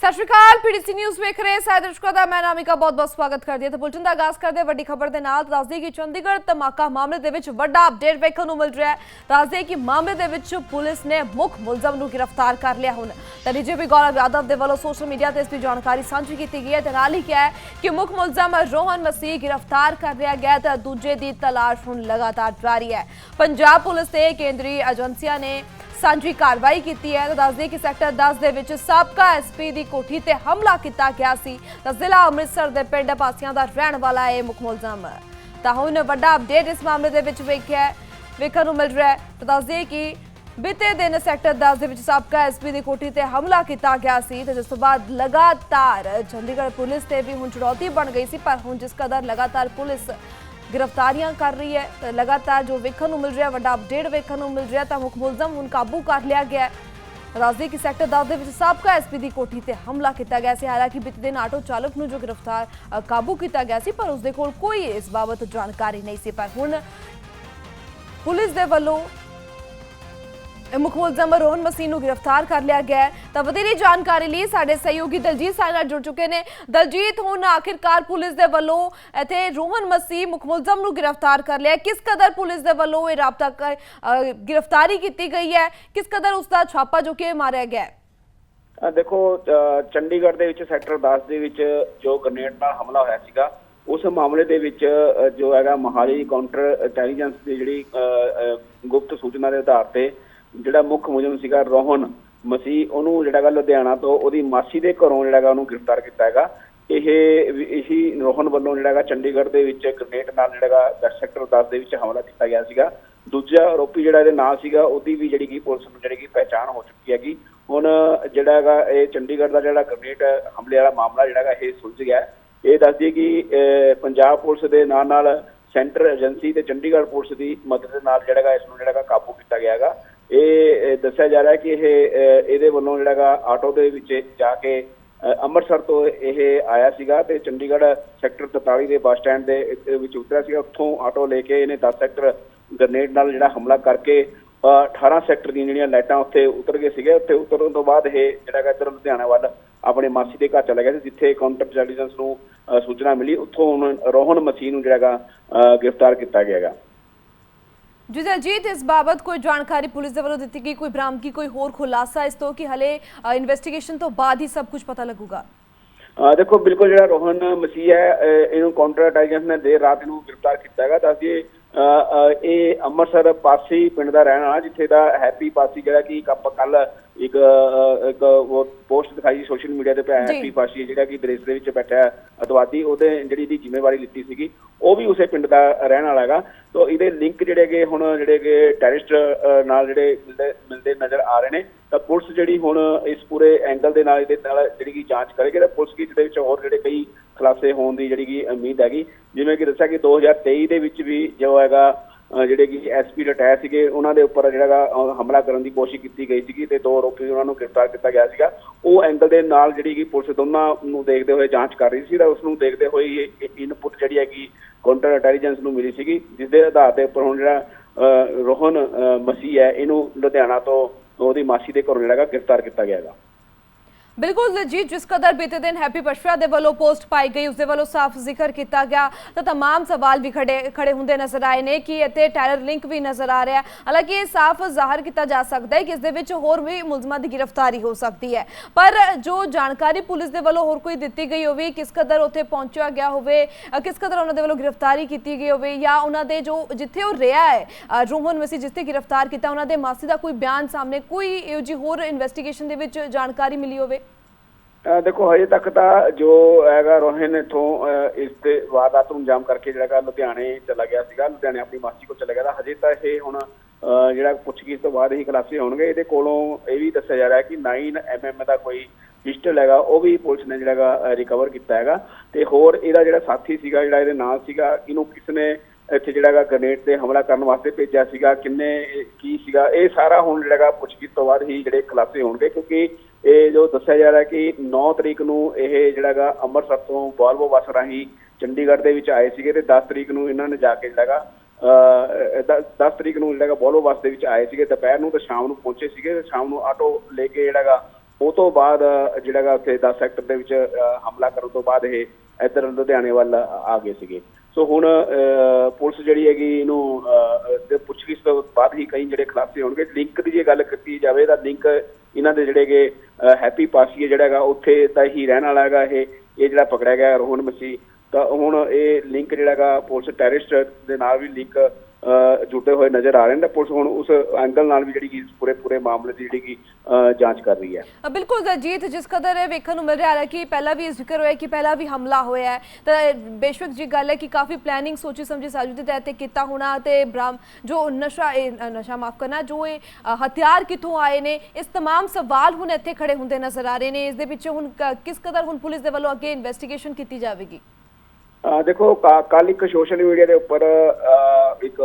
ਸਤਿ ਸ਼੍ਰੀ ਅਕਾਲ, PDC news ਵੇਖ ਰਹੇ ਸਾਰੇ ਦਰਸ਼ਕਾਂ ਦਾ, ਮੈਂ ਨਾਮਿਕਾ ਬਹੁਤ-ਬਹੁਤ ਸਵਾਗਤ ਕਰਦੀ ਹਾਂ। ਤੇ ਬੁਲਟਨ ਦਾ ਆਗਾਜ਼ ਕਰਦੇ ਹਾਂ, ਵੱਡੀ ਖਬਰ ਦੇ ਨਾਲ ਦੱਸਦੀ ਕਿ ਚੰਡੀਗੜ੍ਹ ਧਮਾਕਾ ਮਾਮਲੇ ਦੇ ਵਿੱਚ ਵੱਡਾ ਅਪਡੇਟ ਵੇਖਣ ਨੂੰ ਮਿਲ ਰਿਹਾ ਹੈ। ਦੱਸਦੇ ਕਿ ਮਾਮਲੇ ਦੇ ਵਿੱਚ ਪੁਲਿਸ ਨੇ ਮੁੱਖ ਮੁਲਜ਼ਮ ਨੂੰ ਗ੍ਰਿਫਤਾਰ ਕਰ ਲਿਆ ਹੁਣ। ਤਾਂ ਡੀਜੀਪੀ ਗੌਰਵ ਯਾਦਵ ਦੇ ਵੱਲੋਂ ਸੋਸ਼ਲ ਮੀਡੀਆ ਤੇ ਇਸ ਦੀ ਜਾਣਕਾਰੀ ਸਾਂਝੀ ਕੀਤੀ ਗਈ ਹੈ। ਤੇ ਨਾਲ ਹੀ ਕਿਹਾ ਹੈ ਕਿ ਮੁੱਖ ਮੁਲਜ਼ਮ ਰੋਹਨ ਮਸੀਹ ਗ੍ਰਿਫਤਾਰ ਕਰ ਲਿਆ ਗਿਆ ਹੈ ਤਾਂ ਦੂਜੇ ਦੀ ਤਲਾਸ਼ ਹੁਣ ਲਗਾਤਾਰ ਜਾਰੀ ਹੈ। ਪੰਜਾਬ ਪੁਲਿਸ ਤੇ ਕੇਂਦਰੀ ਏਜੰਸੀਆਂ ਨੇ ਸਾਂਝੀ ਕਾਰਵਾਈ ਕੀਤੀ ਹੈ। ਤਾਂ ਦੱਸਦੇ ਕਿ ਸੈਕਟਰ 10 ਦੇ ਵਿੱਚ ਸਾਬਕਾ ਐਸਪੀ ਦੀ ਕੋਠੀ ਤੇ ਹਮਲਾ ਕੀਤਾ ਗਿਆ ਸੀ। ਤਾਂ ਜ਼ਿਲ੍ਹਾ ਅੰਮ੍ਰਿਤਸਰ ਦੇ ਪਿੰਡ ਪਾਸੀਆਂ ਦਾ ਰਹਿਣ ਵਾਲਾ ਇਹ ਮੁੱਖ ਮੁਲਜ਼ਮ ਤਾਂ ਹੁਣ ਵੱਡਾ ਅਪਡੇਟ ਇਸ ਮਾਮਲੇ ਦੇ ਵਿੱਚ ਵੇਖਿਆ ਵੇਖਣ ਨੂੰ ਮਿਲ ਰਿਹਾ ਹੈ। ਤਾਂ ਦੱਸਦੇ ਕਿ ਬੀਤੇ ਦਿਨ ਸੈਕਟਰ 10 ਦੇ ਵਿੱਚ ਸਾਬਕਾ ਐਸਪੀ ਦੀ ਕੋਠੀ ਤੇ ਹਮਲਾ ਕੀਤਾ ਗਿਆ ਸੀ। ਤੇ ਜਿਸ ਤੋਂ ਬਾਅਦ ਲਗਾਤਾਰ ਚੰਡੀਗੜ੍ਹ ਪੁਲਿਸ ਤੇ ਵੀ ਹੁਣ ਚੁਣੌਤੀ ਬਣ ਗਈ ਸੀ। ਪਰ ਹੁਣ ਜਿਸ ਕਦਰ ਲਗਾਤਾਰ ਪੁਲਿਸ ਗ੍ਰਿਫਤਾਰੀਆਂ ਕਰ ਰਹੀ ਹੈ। ਲਗਾਤਾਰ ਜੋ ਵੇਖਣ ਨੂੰ ਮਿਲ ਰਿਹਾ, ਵੱਡਾ ਅਪਡੇਟ ਵੇਖਣ ਨੂੰ ਮਿਲ ਰਿਹਾ, ਤਾਂ ਮੁੱਖ ਮੁਲਜ਼ਮ ਹੁਣ ਕਾਬੂ ਕਰ ਲਿਆ ਗਿਆ ਹੈ। ਰਾਜ਼ੀ ਕਿ ਸੈਕਟਰ 10 ਦੇ ਵਿੱਚ ਸਾਬਕਾ ਐਸਪੀ ਦੀ ਕੋਠੀ ਤੇ ਹਮਲਾ ਕੀਤਾ ਗਿਆ ਸੀ। ਹਾਲਾਂਕਿ ਬੀਤੇ ਦਿਨ ਆਟੋ ਚਾਲਕ ਨੂੰ ਜੋ ਗ੍ਰਿਫਤਾਰ ਕਾਬੂ ਕੀਤਾ ਗਿਆ ਸੀ, ਪਰ ਉਸ ਦੇ ਕੋਲ ਕੋਈ ਇਸ ਬਾਬਤ ਜਾਣਕਾਰੀ ਨਹੀਂ ਸੀ। ਪਰ ਹੁਣ ਪੁਲਿਸ ਦੇ ਵੱਲੋਂ ਮੁੱਖ ਮੁਲਜ਼ਮ ਰੋਹਨ ਮਸੀਹ ਨੂੰ ਗ੍ਰਿਫਤਾਰ ਕਰ ਲਿਆ ਗਿਆ ਹੈ। ਤਾਂ ਵਧੇਰੇ ਜਾਣਕਾਰੀ ਲਈ ਸਾਡੇ ਸਹਿਯੋਗੀ ਦਲਜੀਤ ਸਾਡੇ ਨਾਲ ਜੁੜ ਚੁੱਕੇ ਨੇ। ਦਲਜੀਤ, ਹੁਣ ਆਖਿਰਕਾਰ ਪੁਲਿਸ ਦੇ ਵੱਲੋਂ ਇੱਥੇ ਰੋਹਨ ਮਸੀਹ ਮੁੱਖ ਮੁਲਜ਼ਮ ਨੂੰ ਗ੍ਰਿਫਤਾਰ ਕਰ ਲਿਆ ਕਿਸ ਕਦਰ ਪੁਲਿਸ ਦੇ ਵੱਲੋਂ ਇਹ ਰਾਬਤਾ ਗ੍ਰਿਫਤਾਰੀ ਕੀਤੀ ਗਈ ਹੈ? ਕਿਸ ਕਦਰ ਉਸ ਦਾ ਛਾਪਾ ਜੋ ਕਿ ਮਾਰਿਆ ਗਿਆ ਹੈ? ਦੇਖੋ ਚੰਡੀਗੜ੍ਹ ਦੇ ਵਿੱਚ ਸੈਕਟਰ 10 ਦੇ ਵਿੱਚ ਜੋ ਗ੍ਰਨੇਡ ਨਾਲ ਹਮਲਾ ਹੋਇਆ ਸੀਗਾ, ਉਸ ਮਾਮਲੇ ਦੇ ਵਿੱਚ ਜੋ ਹੈਗਾ ਮਹਾਲੀ ਕਾਊਂਟਰ ਇੰਟੈਲੀਜੈਂਸ ਦੀ ਜਿਹੜੀ ਗੁਪਤ ਸੂਚਨਾ ਦੇ ਆਧਾਰ ਤੇ ਜਿਹੜਾ ਮੁੱਖ ਮੁਲਜ਼ਮ ਸੀਗਾ ਰੋਹਨ ਮਸੀਹ ਉਹਨੂੰ ਜਿਹੜਾ ਗਾ ਲੁਧਿਆਣਾ ਤੋਂ ਉਹਦੀ ਮਾਸੀ ਦੇ ਘਰੋਂ ਜਿਹੜਾ ਗਾ ਉਹਨੂੰ ਗ੍ਰਿਫਤਾਰ ਕੀਤਾ ਹੈਗਾ। ਇਹ ਇਹੀ ਰੋਹਨ ਵੱਲੋਂ ਜਿਹੜਾ ਹੈਗਾ ਚੰਡੀਗੜ੍ਹ ਦੇ ਵਿੱਚ ਗ੍ਰਨੇਡ ਨਾਲ ਜਿਹੜਾ ਹੈਗਾ ਸੈਕਟਰ 10 ਦੇ ਵਿੱਚ ਹਮਲਾ ਕੀਤਾ ਗਿਆ ਸੀਗਾ। ਦੂਜਾ ਆਰੋਪੀ ਜਿਹੜਾ ਇਹਦੇ ਨਾਲ ਸੀਗਾ ਉਹਦੀ ਵੀ ਜਿਹੜੀ ਕਿ ਪੁਲਿਸ ਨੂੰ ਜਿਹੜੀ ਕਿ ਪਹਿਚਾਣ ਹੋ ਚੁੱਕੀ ਹੈਗੀ। ਹੁਣ ਜਿਹੜਾ ਹੈਗਾ ਇਹ ਚੰਡੀਗੜ੍ਹ ਦਾ ਜਿਹੜਾ ਗ੍ਰਨੇਡ ਹਮਲੇ ਵਾਲਾ ਮਾਮਲਾ ਜਿਹੜਾ ਹੈਗਾ ਇਹ ਸੁਲਝ ਗਿਆ। ਇਹ ਦੱਸਦੀ ਕਿ ਅਹ, ਪੰਜਾਬ ਪੁਲਿਸ ਦੇ ਨਾਲ ਨਾਲ ਸੈਂਟਰ ਏਜੰਸੀ ਤੇ ਚੰਡੀਗੜ੍ਹ ਪੁਲਿਸ ਦੀ ਮਦਦ ਦੇ ਨਾਲ ਜਿਹੜਾ ਹੈਗਾ ਇਸ ਨੂੰ ਜਿਹੜਾ ਹੈਗਾ ਕਾਬੂ ਕੀਤਾ ਗਿਆ ਹੈਗਾ। ਇਹ ਦੱਸਿਆ ਜਾ ਰਿਹਾ ਕਿ ਇਹ ਇਹਦੇ ਵੱਲੋਂ ਜਿਹੜਾ ਹੈਗਾ ਆਟੋ ਦੇ ਵਿੱਚ ਜਾ ਕੇ ਅੰਮ੍ਰਿਤਸਰ ਤੋਂ ਇਹ ਆਇਆ ਸੀਗਾ ਤੇ ਚੰਡੀਗੜ੍ਹ ਸੈਕਟਰ 43 ਦੇ ਬੱਸ ਸਟੈਂਡ ਦੇ ਵਿੱਚ ਉਤਰਿਆ ਸੀਗਾ। ਉੱਥੋਂ ਆਟੋ ਲੈ ਕੇ ਇਹਨੇ 10 ਸੈਕਟਰ ਗ੍ਰਨੇਡ ਨਾਲ ਜਿਹੜਾ ਹਮਲਾ ਕਰਕੇ ਅਹ 18 ਸੈਕਟਰ ਦੀਆਂ ਜਿਹੜੀਆਂ ਲਾਈਟਾਂ ਉੱਥੇ ਉਤਰ ਗਏ ਸੀਗੇ। ਉੱਥੇ ਉਤਰਨ ਤੋਂ ਬਾਅਦ ਇਹ ਜਿਹੜਾ ਇੱਧਰ ਲੁਧਿਆਣਾ ਵੱਲ ਆਪਣੇ ਮਾਸੀ ਦੇ ਘਰ ਚਲਾ ਗਿਆ ਸੀ ਜਿੱਥੇ ਕਾਊਂਟਰ ਇੰਟੈਲੀਜੈਂਸ ਨੂੰ ਸੂਚਨਾ ਮਿਲੀ। ਉੱਥੋਂ ਹੁਣ ਰੋਹਨ ਮਸੀਹ ਨੂੰ ਜਿਹੜਾ ਹੈਗਾ ਅਹ, ਗ੍ਰਿਫਤਾਰ ਕੀਤਾ ਗਿਆ ਹੈਗਾ ਇਸ ਬਾਬਤ ਕੋਈ ਜਾਣਕਾਰੀ ਪੁਲਿਸ ਦੇ ਵੱਲੋਂ ਦਿੱਤੀ ਗਈ? ਕੋਈ ਬਰਾਮਦਗੀ, ਕੋਈ ਹੋਰ ਖੁਲਾਸਾ ਇਸ ਤੋਂ ਕਿ ਹਲੇ ਇਨਵੈਸਟੀਗੇਸ਼ਨ ਤੋਂ ਬਾਅਦ ਹੀ ਸਭ ਕੁਝ ਪਤਾ ਲੱਗੂਗਾ? ਦੇਖੋ, ਬਿਲਕੁਲ ਜਿਹੜਾ ਰੋਹਨ ਮਸੀਹ ਹੈ ਇਹਨੂੰ ਕਾਊਂਟਰ ਨੇ ਦੇਰ ਰਾਤ ਇਹਨੂੰ ਗ੍ਰਿਫਤਾਰ ਕੀਤਾ ਹੈਗਾ। ਦੱਸ ਦਈਏ ਇਹ ਅੰਮ੍ਰਿਤਸਰ ਪਾਸੀ ਪਿੰਡ ਦਾ ਰਹਿਣ ਵਾਲਾ, ਜਿੱਥੇ ਦਾ ਹੈਪੀ ਪਾਸੀ ਜਿਹੜਾ ਕਿ ਆਪਾਂ ਕੱਲ ਇੱਕ ਇੱਕ ਉਹ ਪੋਸਟ ਦਿਖਾਈ ਸੋਸ਼ਲ ਮੀਡੀਆ ਤੇ ਪਿਆ। ਹੈਪੀ ਪਾਸੀ ਜਿਹੜਾ ਕਿ ਵਿਦੇਸ਼ ਦੇ ਵਿੱਚ ਬੈਠਾ ਹੈ ਅਤਵਾਦੀ ਉਹਦੇ ਜਿਹੜੀ ਇਹਦੀ ਜ਼ਿੰਮੇਵਾਰੀ ਲਿੱਤੀ ਸੀਗੀ ਉਹ ਵੀ ਉਸੇ ਪਿੰਡ ਦਾ ਰਹਿਣ ਵਾਲਾ ਹੈਗਾ ਤੋਂ ਇਹਦੇ ਲਿੰਕ ਜਿਹੜੇ ਹੈਗੇ ਹੁਣ ਜਿਹੜੇ ਕਿ ਟੈਰਰਿਸਟ ਨਾਲ ਜਿਹੜੇ ਮਿਲਦੇ ਨਜ਼ਰ ਆ ਰਹੇ ਨੇ ਤਾਂ ਪੁਲਿਸ ਜਿਹੜੀ ਹੁਣ ਇਸ ਪੂਰੇ ਐਂਗਲ ਦੇ ਨਾਲ ਇਹਦੇ ਨਾਲ ਜਿਹੜੀ ਕਿ ਜਾਂਚ ਕਰੇਗੀ ਤਾਂ ਪੁਲਿਸ ਕੀ ਦੇ ਵਿੱਚ ਹੋਰ ਜਿਹੜੇ ਕਈ ਖੁਲਾਸੇ ਹੋਣ ਦੀ ਜਿਹੜੀ ਕਿ ਉਮੀਦ ਹੈਗੀ ਜਿਵੇਂ ਕਿ ਦੱਸਿਆ ਕਿ 2023 ਦੇ ਵਿੱਚ ਵੀ ਜੋ ਹੈਗਾ ਜਿਹੜੇ ਕਿ ਐਸਪੀ ਰਿਟਾਇਰ ਸੀਗੇ, ਉਹਨਾਂ ਦੇ ਉੱਪਰ ਜਿਹੜਾ ਹੈਗਾ ਹਮਲਾ ਕਰਨ ਦੀ ਕੋਸ਼ਿਸ਼ ਕੀਤੀ ਗਈ ਸੀਗੀ ਤੇ ਦੋ ਆਰੋਪੀ ਉਹਨਾਂ ਨੂੰ ਗ੍ਰਿਫਤਾਰ ਕੀਤਾ ਗਿਆ ਸੀਗਾ। ਉਹ ਐਂਗਲ ਦੇ ਨਾਲ ਜਿਹੜੀ ਕਿ ਪੁਲਿਸ ਦੋਨਾਂ ਨੂੰ ਦੇਖਦੇ ਹੋਏ ਜਾਂਚ ਕਰ ਰਹੀ ਸੀ ਤਾਂ ਉਸ ਨੂੰ ਦੇਖਦੇ ਹੋਏ ਇਹ ਇਨਪੁਟ ਜਿਹੜੀ ਹੈਗੀ ਕਾਊਂਟਰ ਇੰਟੈਲੀਜੈਂਸ ਨੂੰ ਮਿਲੀ ਸੀਗੀ ਜਿਸ ਦੇ ਆਧਾਰ ਦੇ ਉੱਪਰ ਹੁਣ ਜਿਹੜਾ, ਅਹ ਰੋਹਨ, ਅਹ ਮਸੀਹ ਹੈ, ਇਹਨੂੰ ਲੁਧਿਆਣਾ ਤੋਂ ਉਹਦੀ ਮਾਸੀ ਦੇ ਘਰੋਂ ਜਿਹੜਾ ਹੈਗਾ ਗ੍ਰਿਫਤਾਰ ਕੀਤਾ ਗਿਆ ਹੈਗਾ। ਬਿਲਕੁਲ ਦਲਜੀਤ ਜਿਸ ਕਦਰ ਬੀਤੇ ਦਿਨ ਹੈਪੀ ਪਸ਼ਵਾ ਦੇ ਵੱਲੋਂ ਪੋਸਟ ਪਾਈ ਗਈ ਉਸ ਦੇ ਵੱਲੋਂ ਸਾਫ਼ ਜ਼ਿਕਰ ਕੀਤਾ ਗਿਆ ਤਾਂ तमाम ਸਵਾਲ ਵੀ ਖੜੇ ਖੜੇ ਹੁੰਦੇ ਨਜ਼ਰ ਆਏ ਨੇ ਕਿ ਇੱਥੇ ਟੈਰਰ ਲਿੰਕ ਵੀ ਨਜ਼ਰ ਆ ਰਿਹਾ ਹੈ ਹਾਲਾਂਕਿ ਇਹ ਸਾਫ਼ ਜ਼ਾਹਰ ਕੀਤਾ ਜਾ ਸਕਦਾ ਹੈ ਕਿ ਇਸ ਦੇ ਵਿੱਚ ਹੋਰ ਵੀ ਮੁਲਜ਼ਮਾਂ ਦੀ ਗ੍ਰਿਫਤਾਰੀ ਹੋ ਸਕਦੀ ਹੈ ਪਰ ਜੋ ਜਾਣਕਾਰੀ ਪੁਲਿਸ ਦੇ ਵੱਲੋਂ ਹੋਰ ਕੋਈ ਦਿੱਤੀ ਗਈ ਹੋਵੇ ਕਿਸ ਕਦਰ ਉੱਥੇ ਪਹੁੰਚਿਆ ਗਿਆ ਹੋਵੇ ਅ, ਕਿਸ ਕਦਰ ਉਹਨਾਂ ਦੇ ਵੱਲੋਂ ਗ੍ਰਿਫਤਾਰੀ ਕੀਤੀ ਗਈ ਹੋਵੇ ਜਾਂ ਉਹਨਾਂ ਦੇ ਜੋ ਜਿੱਥੇ ਉਹ ਰਿਹਾ ਹੈ ਅ, ਰੋਹਨ ਮਸੀ ਜਿੱਥੇ ਗ੍ਰਿਫਤਾਰ ਕੀਤਾ ਉਹਨਾਂ ਦੇ ਮਾਸੀ ਦਾ ਕੋਈ ਬਿਆਨ ਸਾਹਮਣੇ ਕੋਈ ਇਹੋ ਜਿਹੀ ਹੋਰ ਇਨਵੈਸਟੀਗੇਸ਼ਨ ਦੇ ਵਿੱਚ ਜਾਣਕਾਰੀ ਮਿਲੀ ਹੋਵੇ ਅਹ ਦੇਖੋ, ਹਜੇ ਤੱਕ ਤਾਂ ਜੋ ਹੈਗਾ ਰੋਹਨ ਇਥੋਂ ਇਸ ਤੇ ਵਾਰਦਾਤ ਨੂੰ ਅੰਜਾਮ ਕਰਕੇ ਜਿਹੜਾ ਹੈਗਾ ਲੁਧਿਆਣੇ ਚਲਾ ਗਿਆ ਸੀਗਾ, ਲੁਧਿਆਣੇ ਆਪਣੀ ਮਾਸੀ ਕੋਲ ਚਲਾ ਗਿਆ ਤਾਂ ਹਜੇ ਤਾਂ ਇਹ ਹੁਣ ਜਿਹੜਾ ਪੁੱਛਗਿੱਛ ਤੋਂ ਬਾਅਦ ਹੀ ਖੁਲਾਸੇ ਹੋਣਗੇ। ਇਹਦੇ ਕੋਲੋਂ ਇਹ ਵੀ ਦੱਸਿਆ ਜਾ ਰਿਹਾ ਕਿ 9 ਐਮਐਮ ਦਾ ਕੋਈ ਪਿਸਟਲ ਹੈਗਾ, ਉਹ ਵੀ ਪੁਲਿਸ ਨੇ ਜਿਹੜਾ ਹੈਗਾ ਰਿਕਵਰ ਕੀਤਾ ਹੈਗਾ। ਤੇ ਹੋਰ ਇਹਦਾ ਜਿਹੜਾ ਸਾਥੀ ਸੀਗਾ, ਜਿਹੜਾ ਇਹਦੇ ਨਾਲ ਸੀਗਾ, ਇਹਨੂੰ ਕਿਸ ਨੇ ਇੱਥੇ ਜਿਹੜਾ ਹੈਗਾ ਗ੍ਰਨੇਡ ਤੇ ਹਮਲਾ ਕਰਨ ਵਾਸਤੇ ਭੇਜਿਆ ਸੀਗਾ, ਕਿੰਨੇ, ਕੀ ਸੀਗਾ, ਇਹ ਸਾਰਾ ਹੁਣ ਜਿਹੜਾ ਹੈਗਾ ਪੁੱਛਗਿੱਛ ਤੋਂ ਬਾਅਦ ਹੀ ਜਿਹੜੇ ਖੁਲਾਸੇ ਹੋਣਗੇ, ਕਿਉਂਕਿ ਇਹ ਜੋ ਦੱਸਿਆ ਜਾ ਰਿਹਾ ਕਿ 9 ਤਰੀਕ ਨੂੰ ਇਹ ਜਿਹੜਾ ਹੈਗਾ ਅੰਮ੍ਰਿਤਸਰ ਤੋਂ ਵਾਲਵੋ ਬੱਸ ਰਾਹੀਂ ਚੰਡੀਗੜ੍ਹ ਦੇ ਵਿੱਚ ਆਏ ਸੀਗੇ ਤੇ 10 ਤਰੀਕ ਨੂੰ ਇਹਨਾਂ ਨੇ ਜਾ ਕੇ ਜਿਹੜਾ ਹੈਗਾ, ਅਹ 10 ਤਰੀਕ ਨੂੰ ਜਿਹੜਾ ਹੈਗਾ ਬੱਸ ਦੇ ਵਿੱਚ ਆਏ ਸੀਗੇ, ਦੁਪਹਿਰ ਨੂੰ ਤੇ ਸ਼ਾਮ ਨੂੰ ਪਹੁੰਚੇ ਸੀਗੇ ਤੇ ਸ਼ਾਮ ਨੂੰ ਆਟੋ ਲੈ ਕੇ ਜਿਹੜਾ ਹੈਗਾ ਉਹ ਤੋਂ ਬਾਅਦ ਅ, ਜਿਹੜਾ ਗਾ ਉੱਥੇ 10 ਸੈਕਟਰ ਦੇ ਵਿੱਚ ਅ, ਹਮਲਾ ਕਰਨ ਤੋਂ ਬਾਅਦ ਇਹ ਇੱਧਰ ਲੁਧਿਆਣੇ ਵੱਲ ਆ ਗਏ ਸੀਗੇ। ਸੋ ਹੁਣ ਅ, ਪੁਲਿਸ ਜਿਹੜੀ ਹੈਗੀ ਇਹਨੂੰ ਅ, ਪੁੱਛਗਿੱਛ ਤੋਂ ਬਾਅਦ ਹੀ ਕਈ ਜਿਹੜੇ ਖੁਲਾਸੇ ਹੋਣਗੇ। ਲਿੰਕ ਦੀ ਜੇ ਗੱਲ ਕੀਤੀ ਜਾਵੇ ਤਾਂ ਲਿੰਕ ਇਹਨਾਂ ਦੇ ਜਿਹੜੇ ਹੈਗੇ ਹੈਪੀ ਪਾਸੀਏ ਜਿਹੜਾ ਹੈਗਾ ਉੱਥੇ ਤਾਂ ਹੀ ਰਹਿਣ ਵਾਲਾ ਹੈਗਾ ਇਹ। ਇਹ ਜਿਹੜਾ ਪਕੜਿਆ ਗਿਆ ਰੋਹਨ ਮਸੀ ਤਾਂ ਹੁਣ ਇਹ ਲਿੰਕ ਜਿਹੜਾ ਹੈਗਾ ਪੁਲਿਸ ਟੈਰਰਿਸਟ ਦੇ ਨਾਲ ਵੀ ਲਿੰਕ ਅ, ਜੁੜੇ ਹੋਏ ਨਜ਼ਰ ਆ ਰਹੇ ਨੇ ਤਾਂ ਪੁਲਿਸ ਹੁਣ ਉਸ ਐਂਗਲ ਨਾਲ ਵੀ ਜਿਹੜੀ ਕਿ ਪੂਰੇ ਪੂਰੇ ਮਾਮਲੇ ਦੀ ਜਿਹੜੀ ਕਿ ਅ, ਜਾਂਚ ਕਰ ਰਹੀ ਹੈ ਅ, ਬਿਲਕੁਲ ਦਲਜੀਤ ਜਿਸ ਕਦਰ ਇਹ ਵੇਖਣ ਨੂੰ ਮਿਲ ਰਿਹਾ ਹੈ ਕਿ ਪਹਿਲਾਂ ਵੀ ਜ਼ਿਕਰ ਹੋਇਆ ਕਿ ਪਹਿਲਾਂ ਵੀ ਹਮਲਾ ਹੋਇਆ ਹੈ ਤਾਂ ਇਹ ਬੇਸ਼ੱਕ ਜੀ ਗੱਲ ਹੈ ਕਿ ਕਾਫੀ ਪਲੈਨਿੰਗ ਸੋਚੀ ਸਮਝੀ ਸਾਜ਼ਿਸ਼ ਦੇ ਤਹਿਤ ਇਹ ਕੀਤਾ ਹੋਣਾ ਤੇ ਬ੍ਰਾਹਮ ਜੋ ਨਸ਼ਾ ਇਹ ਅ, ਨਸ਼ਾ ਮਾਫ ਕਰਨਾ ਜੋ ਇਹ ਅ, ਹਥਿਆਰ ਕਿੱਥੋਂ ਆਏ ਨੇ ਇਸ तमाम ਸਵਾਲ ਹੁਣ ਇੱਥੇ ਖੜੇ ਹੁੰਦੇ ਨਜ਼ਰ ਆ ਰਹੇ ਨੇ ਇਸ ਦੇ ਪਿੱਛੇ ਹੁਣ ਕ- ਕਿਸ ਕਦਰ ਹੁਣ ਪੁਲਿਸ ਦੇ ਵੱਲੋਂ ਅੱਗੇ ਇਨਵੈਸਟੀਗੇਸ਼ਨ ਕੀਤੀ ਜਾਵੇਗੀ ਅਹ ਦੇਖੋ ਕੱਲ ਇੱਕ ਸੋਸ਼ਲ ਮੀਡੀਆ ਦੇ ਉੱਪਰ ਇੱਕ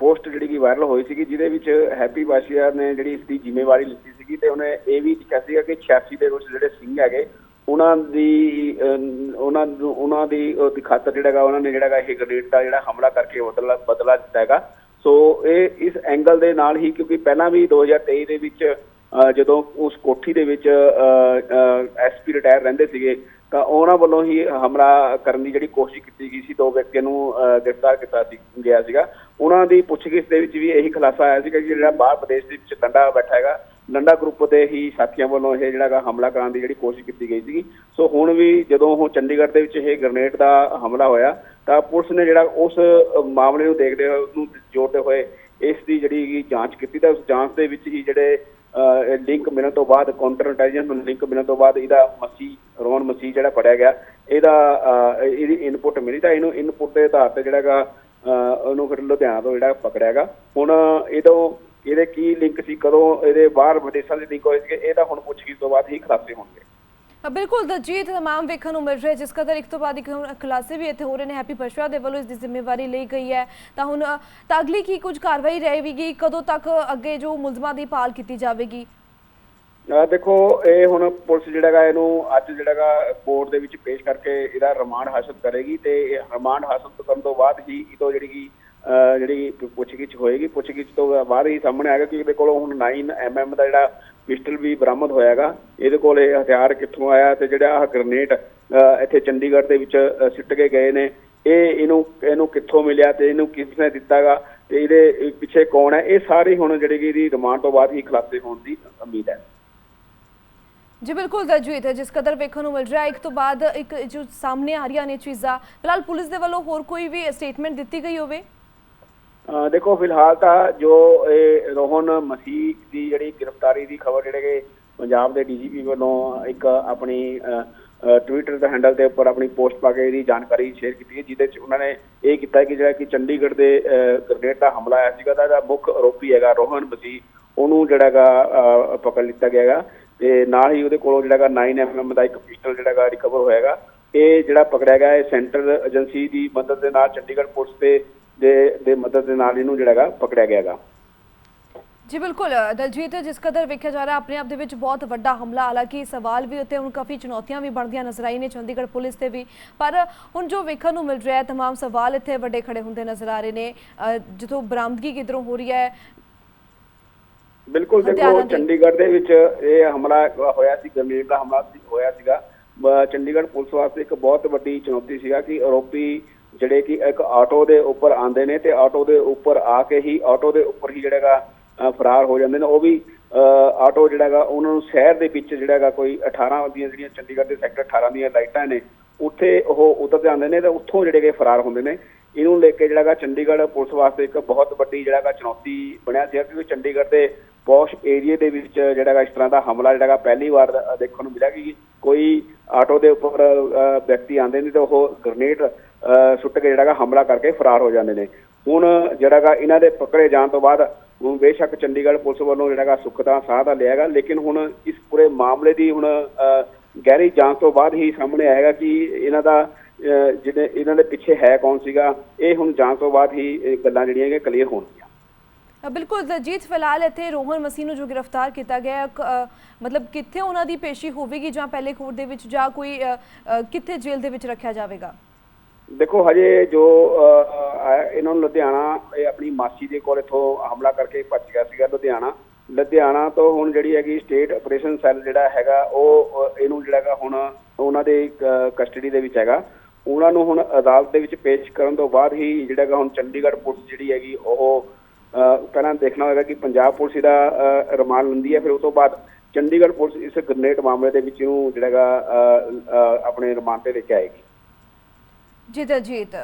ਪੋਸਟ ਜਿਹੜੀ ਕਿ ਵਾਇਰਲ ਹੋਈ ਸੀਗੀ, ਜਿਹਦੇ ਵਿੱਚ ਹੈਪੀ ਬਾਸ਼ੀਆ ਨੇ ਜਿਹੜੀ ਇਸ ਦੀ ਜ਼ਿੰਮੇਵਾਰੀ ਲਿੱਤੀ ਸੀਗੀ ਤੇ ਉਹਨੇ ਇਹ ਵੀ ਲਿਖਿਆ ਸੀਗਾ ਕਿ 86 ਦੇ ਵਿੱਚ ਜਿਹੜੇ ਸਿੰਘ ਹੈਗੇ, ਉਹਨਾਂ ਦੀ ਉਹਨਾਂ ਨੂੰ, ਉਹਨਾਂ ਦੀ ਉਹਦੀ ਖਾਤਰ ਜਿਹੜਾ ਹੈਗਾ, ਉਹਨਾਂ ਨੇ ਜਿਹੜਾ ਹੈਗਾ ਇਹ ਗ੍ਰੇਨੇਡ ਦਾ ਜਿਹੜਾ ਹਮਲਾ ਕਰਕੇ ਬਦਲਾ ਬਦਲਾ ਦਿੱਤਾ ਹੈਗਾ। ਸੋ ਇਹ ਇਸ ਐਂਗਲ ਦੇ ਨਾਲ ਹੀ ਕਿਉਂਕਿ ਪਹਿਲਾਂ ਵੀ 2023 ਦੇ ਵਿੱਚ ਜਦੋਂ ਉਸ ਕੋਠੀ ਦੇ ਵਿੱਚ ਐਸਪੀ ਰਿਟਾਇਰ ਰਹਿੰਦੇ ਸੀਗੇ ਤਾਂ ਉਹਨਾਂ ਵੱਲੋਂ ਹੀ ਹਮਲਾ ਕਰਨ ਦੀ ਜਿਹੜੀ ਕੋਸ਼ਿਸ਼ ਕੀਤੀ ਗਈ ਸੀ, ਦੋ ਵਿਅਕਤੀਆਂ ਨੂੰ ਗ੍ਰਿਫਤਾਰ ਕੀਤਾ ਸੀ, ਗਿਆ ਸੀਗਾ। ਉਹਨਾਂ ਦੀ ਪੁੱਛਗਿੱਛ ਦੇ ਵਿੱਚ ਵੀ ਇਹੀ ਖੁਲਾਸਾ ਆਇਆ ਸੀਗਾ ਕਿ ਜਿਹੜਾ ਬਾਹਰ ਪ੍ਰਦੇਸ਼ ਦੇ ਵਿੱਚ ਡੰਡਾ ਬੈਠਾ ਹੈਗਾ, ਡੰਡਾ ਗਰੁੱਪ ਦੇ ਹੀ ਸਾਥੀਆਂ ਵੱਲੋਂ ਇਹ ਜਿਹੜਾ ਗਾ ਹਮਲਾ ਕਰਨ ਦੀ ਜਿਹੜੀ ਕੋਸ਼ਿਸ਼ ਕੀਤੀ ਗਈ ਸੀਗੀ। ਸੋ ਹੁਣ ਵੀ ਜਦੋਂ ਉਹ ਚੰਡੀਗੜ੍ਹ ਦੇ ਵਿੱਚ ਇਹ ਗ੍ਰਨੇਡ ਦਾ ਹਮਲਾ ਹੋਇਆ, ਤਾਂ ਪੁਲਿਸ ਨੇ ਜਿਹੜਾ ਉਸ ਮਾਮਲੇ ਨੂੰ ਦੇਖਦੇ ਹੋਏ, ਉਹਨੂੰ ਜੋੜਦੇ ਹੋਏ ਇਸ ਦੀ ਜਿਹੜੀ ਜਾਂਚ ਕੀਤੀ, ਤਾਂ ਉਸ ਜਾਂਚ ਦੇ ਵਿੱਚ ਹੀ ਜਿਹੜੇ ਲਿੰਕ ਮਿਲਣ ਤੋਂ ਬਾਅਦ ਕਾਊਂਟਰ ਇੰਟੈਲੀਜੈਂਸ ਨੂੰ ਲਿੰਕ ਮਿਲਣ ਤੋਂ ਬਾਅਦ ਇਹਦਾ ਮਸੀ ਰੋਨ ਮਸੀ ਜਿਹੜਾ ਫੜਿਆ ਗਿਆ ਇਹਦਾ ਇਹਦੀ ਇਨਪੁਟ ਮਿਲੀ ਤਾਂ ਇਹਨੂੰ ਇਨਪੁਟ ਦੇ ਆਧਾਰ ਤੇ ਜਿਹੜਾ ਗਾ ਅਹ, ਉਹਨੂੰ ਫਿਰ ਲੁਧਿਆਣਾ ਤੋਂ ਜਿਹੜਾ ਪਕੜਿਆ ਗਿਆ। ਹੁਣ ਇਹਦੋਂ ਇਹਦੇ ਕੀ ਲਿੰਕ ਸੀ ਕਦੋਂ ਇਹਦੇ ਬਾਹਰ ਵਿਦੇਸ਼ਾਂ ਦੇ ਲਿੰਕ ਹੋਏ ਸੀਗੇ ਇਹ ਤਾਂ ਹੁਣ ਪੁੱਛਗਿੱਛ ਤੋਂ ਬਾਅਦ ਹੀ ਖੁਲਾਸੇ ਹੋਣਗੇ। ਬਿਲਕੁਲ, ਦਲਜੀਤ ਤਮਾਮ ਵੇਖਣ ਨੂੰ ਮਿਲ ਰਿਹਾ ਜਿਸ ਕਦਰ ਇੱਕ ਤੋਂ ਬਾਅਦ ਇੱਕ ਖੁਲਾਸੇ ਵੀ ਇੱਥੇ ਹੋ ਰਹੇ ਨੇ ਹੈਪੀ ਪਸ਼ਵਾ ਦੇ ਵੱਲੋਂ ਇਸ ਦੀ ਜ਼ਿੰਮੇਵਾਰੀ ਲਈ ਗਈ ਹੈ। ਤਾਂ ਹੁਣ ਤਾਂ ਅਗਲੀ ਕੀ ਕੁਝ ਕਾਰਵਾਈ ਰਹੇਗੀ, ਕਦੋਂ ਤੱਕ ਅੱਗੇ ਜੋ ਮੁਲਜ਼ਮਾਂ ਦੀ ਪਾਲ ਕੀਤੀ ਜਾਵੇਗੀ? ਦੇਖੋ, ਇਹ ਹੁਣ ਪੁਲਿਸ ਜਿਹੜਾਗਾ ਇਹਨੂੰ ਅੱਜ ਜਿਹੜਾਗਾ ਕੋਰਟ ਦੇ ਵਿੱਚ ਪੇਸ਼ ਕਰਕੇ ਇਹਦਾ ਰਿਮਾਂਡ ਹਾਸਲ ਕਰੇਗੀ ਤੇ ਇਹ ਰਿਮਾਂਡ ਹਾਸਲ ਕਰਨ ਤੋਂ ਬਾਅਦ ਹੀ ਇਹ ਤੋਂ ਜਿਹੜੀ ਜਿਹੜੀ ਪੁ- ਪੁੱਛਗਿੱਛ ਹੋਏਗੀ, ਪੁੱਛਗਿੱਛ ਤੋਂ ਬਾਅਦ ਹੀ ਸਾਹਮਣੇ ਆਏਗਾ ਕਿ ਇਹਦੇ ਕੋਲੋਂ ਹੁਣ 9 ਐਮਐਮ ਦਾ ਜਿਹੜਾ ਪਿਸਟਲ ਵੀ ਬਰਾਮਦ ਹੋਇਆਗਾ, ਇਹਦੇ ਕੋਲ ਇਹ ਹਥਿਆਰ ਕਿੱਥੋਂ ਆਇਆ ਤੇ ਜਿਹੜਾ ਆਹ ਗ੍ਰਨੇਡ ਇੱਥੇ ਚੰਡੀਗੜ੍ਹ ਦੇ ਵਿੱਚ ਸਿੱਟ ਕੇ ਗਏ ਨੇ, ਇਹ ਇਹਨੂੰ ਇਹਨੂੰ ਕਿੱਥੋਂ ਮਿਲਿਆ ਤੇ ਇਹਨੂੰ ਕਿਸ ਨੇ ਦਿੱਤਾਗਾ ਤੇ ਇਹਦੇ ਪਿੱਛੇ ਕੌਣ ਹੈ, ਇਹ ਸਾਰੇ ਹੁਣ ਜਿਹੜੇ ਕਿ ਇਹਦੀ ਰਿਮਾਂਡ ਤੋਂ ਬਾਅਦ ਹੀ ਖੁਲਾਸੇ ਹੋਣ ਦੀ ਉਮੀਦ ਹੈ। ਜੀ, ਬਿਲਕੁਲ ਦਲਜੀਤ ਜਿਸ ਕਦਰ ਵੇਖਣ ਨੂੰ ਮਿਲ ਰਿਹਾ ਇੱਕ ਤੋਂ ਬਾਅਦ ਇੱਕ ਜੋ ਸਾਹਮਣੇ ਆ ਰਹੀਆਂ ਨੇ ਚੀਜ਼ਾਂ, ਫਿਲਹਾਲ ਪੁਲਿਸ ਦੇ ਵੱਲੋਂ ਹੋਰ ਕੋਈ ਵੀ ਸਟੇਟਮੈਂਟ ਦਿੱਤੀ ਗਈ ਹੋਵੇ? ਦੇਖੋ, ਫਿਲਹਾਲ ਤਾਂ ਜੋ ਇਹ ਰੋਹਨ ਮਸੀਹ ਦੀ ਜਿਹੜੀ ਗ੍ਰਿਫਤਾਰੀ ਦੀ ਖਬਰ, ਜਿਹੜੇ ਕਿ ਪੰਜਾਬ ਦੇ ਡੀਜੀਪੀ ਵੱਲੋਂ ਇੱਕ ਆਪਣੀ ਟਵਿੱਟਰ ਦੇ ਹੈਂਡਲ ਦੇ ਉੱਪਰ ਆਪਣੀ ਪੋਸਟ ਪਾ ਕੇ ਇਹਦੀ ਜਾਣਕਾਰੀ ਸ਼ੇਅਰ ਕੀਤੀ ਹੈ ਜਿਹਦੇ ਚ ਉਹਨਾਂ ਨੇ ਇਹ ਕੀਤਾ ਕਿ ਜਿਹੜਾ ਕਿ ਚੰਡੀਗੜ੍ਹ ਦੇ ਗ੍ਰਨੇਡ ਦਾ ਹਮਲਾ ਆਇਆ ਸੀਗਾ, ਤਾਂ ਇਹਦਾ ਮੁੱਖ ਆਰੋਪੀ ਹੈਗਾ ਰੋਹਨ ਮਸੀਹ। ਉਹਨੂੰ ਜਿਹੜਾ ਹੈਗਾ ਪਕੜ ਲਿੱਤਾ ਗਿਆ ਹੈਗਾ ਤੇ ਨਾਲ ਹੀ ਉਹਦੇ ਕੋਲੋਂ ਜਿਹੜਾ ਹੈਗਾ 9 ਐਮਐਮ ਦਾ ਇੱਕ ਪਿਸਟਲ ਜਿਹੜਾ ਹੈਗਾ ਰਿਕਵਰ ਹੋਇਆਗਾ ਇਹ ਜਿਹੜਾ ਪਕੜਿਆ ਗਿਆ, ਇਹ ਸੈਂਟਰਲ ਏਜੰਸੀ ਦੀ ਮਦਦ ਦੇ ਨਾਲ ਚੰਡੀਗੜ੍ਹ ਪੁਲਿਸ ਦੇ ਦੇ ਦੇ ਮਦਦ ਦੇ ਨਾਲ ਇਹਨੂੰ ਜਿਹੜਾ ਹੈਗਾ ਪਕੜਿਆ ਗਿਆ ਹੈਗਾ ਜੀ ਬਿਲਕੁਲ ਦਲਜੀਤ ਜਿਸ ਕਦਰ ਵੇਖਿਆ ਜਾ ਰਿਹਾ ਆਪਣੇ ਆਪ ਦੇ ਵਿੱਚ ਬਹੁਤ ਵੱਡਾ ਹਮਲਾ ਹਾਲਾਂਕਿ ਸਵਾਲ ਵੀ ਉੱਤੇ ਹੁਣ ਕਾਫੀ ਚੁਣੌਤੀਆਂ ਵੀ ਬਣਦੀਆਂ ਨਜ਼ਰ ਆਈ ਨੇ ਚੰਡੀਗੜ੍ਹ ਪੁਲਿਸ ਤੇ ਵੀ ਪਰ ਹੁਣ ਜੋ ਵੇਖਣ ਨੂੰ ਮਿਲ ਰਿਹਾ ਹੈ तमाम ਸਵਾਲ ਇੱਥੇ ਵੱਡੇ ਖੜੇ ਹੁੰਦੇ ਨਜ਼ਰ ਆ ਰਹੇ ਨੇ ਅ, ਜਦੋਂ ਬਰਾਮਦਗੀ ਕਿਧਰੋਂ ਹੋ ਰਹੀ ਹੈ ਬਿਲਕੁਲ ਦੇਖੋ ਹਥਿਆਰਾਂ ਦੀ। ਚੰਡੀਗੜ੍ਹ ਦੇ ਵਿੱਚ ਇਹ ਹਮਲਾ ਹੋਇਆ ਸੀ ਗ੍ਰਨੇਡ ਦਾ ਹਮਲਾ ਸੀ- ਹੋਇਆ ਸੀਗਾ ਬ- ਚੰਡੀਗੜ੍ਹ ਪੁਲਿਸ ਵਾਸਤੇ ਇੱਕ ਬਹੁਤ ਵੱਡੀ ਚੁਣੌਤੀ ਸੀਗਾ ਕਿ ਆਰੋਪੀ ਜਿਹੜੇ ਕਿ ਇੱਕ ਆਟੋ ਦੇ ਉੱਪਰ ਆਉਂਦੇ ਨੇ ਤੇ ਆਟੋ ਦੇ ਉੱਪਰ ਆ ਕੇ ਹੀ ਆਟੋ ਦੇ ਉੱਪਰ ਹੀ ਜਿਹੜਾ ਹੈਗਾ ਅ, ਫਰਾਰ ਹੋ ਜਾਂਦੇ ਨੇ। ਉਹ ਵੀ ਅ, ਆਟੋ ਜਿਹੜਾ ਹੈਗਾ ਉਹਨਾਂ ਨੂੰ ਸ਼ਹਿਰ ਦੇ ਵਿੱਚ ਜਿਹੜਾ ਹੈਗਾ ਕੋਈ 18 ਦੀਆਂ ਜਿਹੜੀਆਂ ਚੰਡੀਗੜ੍ਹ ਦੇ ਸੈਕਟਰ 18 ਦੀਆਂ ਲਾਈਟਾਂ ਨੇ ਉੱਥੇ ਉਹ ਉਤਰ ਜਾਂਦੇ ਨੇ ਤੇ ਉੱਥੋਂ ਜਿਹੜੇ ਕਿ ਫਰਾਰ ਹੁੰਦੇ ਨੇ। ਇਹਨੂੰ ਲੈ ਕੇ ਜਿਹੜਾ ਹੈਗਾ ਚੰਡੀਗੜ੍ਹ ਪੁਲਿਸ ਵਾਸਤੇ ਇੱਕ ਬਹੁਤ ਵੱਡੀ ਜਿਹੜਾ ਹੈਗਾ ਚੁਣੌਤੀ ਬਣਿਆ ਸੀ ਕਿਉਂਕਿ ਚੰਡੀਗੜ੍ਹ ਦੇ ਪੌਸ਼ ਏਰੀਏ ਦੇ ਵਿੱਚ ਜਿਹੜਾ ਹੈਗਾ ਇਸ ਤਰ੍ਹਾਂ ਦਾ ਹਮਲਾ ਜਿਹੜਾ ਹੈਗਾ ਪਹਿਲੀ ਵਾਰ ਦੇਖਣ ਨੂੰ ਮਿਲਿਆ ਕਿ ਕੋਈ ਆਟੋ ਦੇ ਉੱਪਰ ਵਿਅਕਤੀ ਆਉਂਦੇ ਨੇ ਤੇ ਉਹ ਗ੍ਰਨੇਡ ਸੁੱਟ ਕੇ ਜਿਹੜਾ ਹਮਲਾ ਕਰਕੇ ਫਰਾਰ ਹੋ ਜਾਂਦੇ ਨੇ। ਹੁਣ ਜਿਹੜਾ ਇਹਨਾਂ ਦੇ ਪਕੜੇ ਜਾਣ ਤੋਂ ਬਾਅਦ ਹੁਣ ਬੇਸ਼ੱਕ ਚੰਡੀਗੜ੍ਹ ਪੁਲਿਸ ਵੱਲੋਂ ਜਿਹੜਾ ਹੈਗਾ ਸੁੱਖ ਦਾ ਸਾਹ ਲੇਕਿਨ ਹੁਣ ਇਸ ਪੂਰੇ ਮਾਮਲੇ ਦੀ ਹੁਣ ਗਹਿਰੀ ਜਾਂਚ ਤੋਂ ਬਾਅਦ ਹੀ ਸਾਹਮਣੇ ਆਏਗਾ ਕਿ ਇਹਨਾਂ ਦਾ ਜਿਹੜੇ ਇਹਨਾਂ ਦੇ ਪਿੱਛੇ ਹੈ ਕੌਣ ਸੀਗਾ, ਇਹ ਹੁਣ ਜਾਂਚ ਤੋਂ ਬਾਅਦ ਹੀ ਗੱਲਾਂ ਜਿਹੜੀਆਂ ਕਿ ਕਲੀਅਰ ਹੋਣਗੀਆਂ। ਬਿਲਕੁਲ ਦਲਜੀਤ, ਫਿਲਹਾਲ ਇੱਥੇ ਰੋਹਨ ਮਸੀ ਨੂੰ ਜੋ ਗ੍ਰਿਫਤਾਰ ਕੀਤਾ ਗਿਆ ਮਤਲਬ ਕਿੱਥੇ ਉਹਨਾਂ ਦੀ ਪੇਸ਼ੀ ਹੋਵੇਗੀ ਜਾਂ ਪਹਿਲੇ ਕੋਰਟ ਦੇ ਵਿੱਚ ਜਾਂ ਕੋਈ ਕਿੱਥੇ ਜੇਲ੍ਹ ਦੇ ਵਿੱਚ ਰੱਖਿਆ ਜਾਵੇਗਾ? ਦੇਖੋ ਹਜੇ ਜੋ ਇਹਨਾਂ ਨੂੰ ਲੁਧਿਆਣਾ ਇਹ ਆਪਣੀ ਮਾਸੀ ਦੇ ਕੋਲ ਇਥੋਂ ਹਮਲਾ ਕਰਕੇ ਭੱਜ ਗਿਆ ਸੀਗਾ ਲੁਧਿਆਣਾ। ਲੁਧਿਆਣਾ ਤੋਂ ਹੁਣ ਜਿਹੜੀ ਹੈਗੀ ਸਟੇਟ ਆਪਰੇਸ਼ਨ ਸੈੱਲ ਜਿਹੜਾ ਹੈਗਾ ਉਹ ਇਹਨੂੰ ਜਿਹੜਾ ਹੈਗਾ ਹੁਣ ਉਹਨਾਂ ਦੇ ਕਸਟਡੀ ਦੇ ਵਿੱਚ ਹੈਗਾ। ਉਹਨਾਂ ਨੂੰ ਹੁਣ ਅਦਾਲਤ ਦੇ ਵਿੱਚ ਪੇਸ਼ ਕਰਨ ਤੋਂ ਬਾਅਦ ਹੀ ਜਿਹੜਾ ਹੈਗਾ ਹੁਣ ਚੰਡੀਗੜ੍ਹ ਪੁਲਿਸ ਜਿਹੜੀ ਹੈਗੀ ਉਹ ਪਹਿਲਾਂ ਦੇਖਣਾ ਹੋਵੇਗਾ ਕਿ ਪੰਜਾਬ ਪੁਲਿਸ ਦਾ ਅ, ਰਿਮਾਂਡ ਲੈਂਦੀ ਹੈ ਫਿਰ ਉਸ ਤੋਂ ਬਾਅਦ ਚੰਡੀਗੜ੍ਹ ਪੁਲਿਸ ਇਸ ਗ੍ਰਨੇਡ ਮਾਮਲੇ ਦੇ ਵਿੱਚ ਇਹਨੂੰ ਜਿਹੜਾ ਹੈਗਾ ਆਪਣੇ ਰਿਮਾਂਡ ਤੇ ਲੈ ਕੇ ਆਏਗੀ। ਜੀ ਦਲਜੀਤ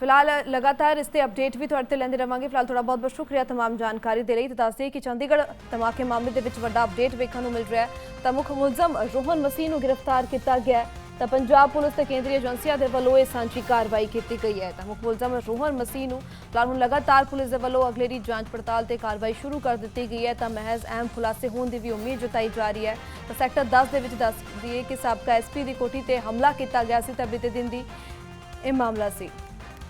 ਫਿਲਹਾਲ ਲਗਾਤਾਰ ਇਸ ਤੇ ਅਪਡੇਟ ਵੀ ਤੁਹਾਡੇ ਤੇ ਲੈਂਦੇ ਰਵਾਂਗੇ ਫਿਲਹਾਲ ਤੁਹਾਡਾ ਬਹੁਤ ਬਹੁਤ ਸ਼ੁਕਰੀਆ तमाम ਜਾਣਕਾਰੀ ਦੇ ਲਈ ਤੇ ਦੱਸ ਦਈਏ ਕਿ ਚੰਡੀਗੜ੍ਹ ਧਮਾਕੇ ਮਾਮਲੇ ਦੇ ਵਿੱਚ ਵੱਡਾ ਅਪਡੇਟ ਵੇਖਣ ਨੂੰ ਮਿਲ ਰਿਹਾ ਹੈ ਤਾਂ ਮੁੱਖ ਮੁਲਜ਼ਮ ਰੋਹਨ ਮਸੀਹ ਨੂੰ ਗ੍ਰਿਫਤਾਰ ਕੀਤਾ ਗਿਆ ਹੈ ਤਾਂ ਪੰਜਾਬ ਪੁਲਿਸ ਤੇ ਕੇਂਦਰੀ ਏਜੰਸੀਆਂ ਦੇ ਵੱਲੋਂ ਇਹ ਸਾਂਝੀ ਕਾਰਵਾਈ ਕੀਤੀ ਗਈ ਹੈ ਤਾਂ ਮੁੱਖ ਮੁਲਜ਼ਮ ਰੋਹਨ ਮਸੀਹ ਨੂੰ ਫਿਲਹਾਲ ਹੁਣ ਲਗਾਤਾਰ ਪੁਲਿਸ ਦੇ ਵੱਲੋਂ ਅਗਲੇਰੀ ਜਾਂਚ ਪੜਤਾਲ ਤੇ ਕਾਰਵਾਈ ਸ਼ੁਰੂ ਕਰ ਦਿੱਤੀ ਗਈ ਹੈ ਤਾਂ ਮਹਿਜ਼ ਅਹਿਮ ਖੁਲਾਸੇ ਹੋਣ ਦੀ ਵੀ ਉਮੀਦ ਜਤਾਈ ਜਾ ਰਹੀ ਹੈ ਤਾਂ ਸੈਕਟਰ 10 ਦੇ ਵਿੱਚ ਦੱਸ ਦਈਏ ਕਿ ਸਾਬਕਾ ਐਸਪੀ ਦੀ ਕੋਠੀ ਤੇ ਹਮਲਾ ਕੀਤਾ ਗਿਆ ਸੀ ਤਾਂ ਬੀਤੇ ਦਿਨ ਦੀ ਇਹ ਮਾਮਲਾ ਸੀ।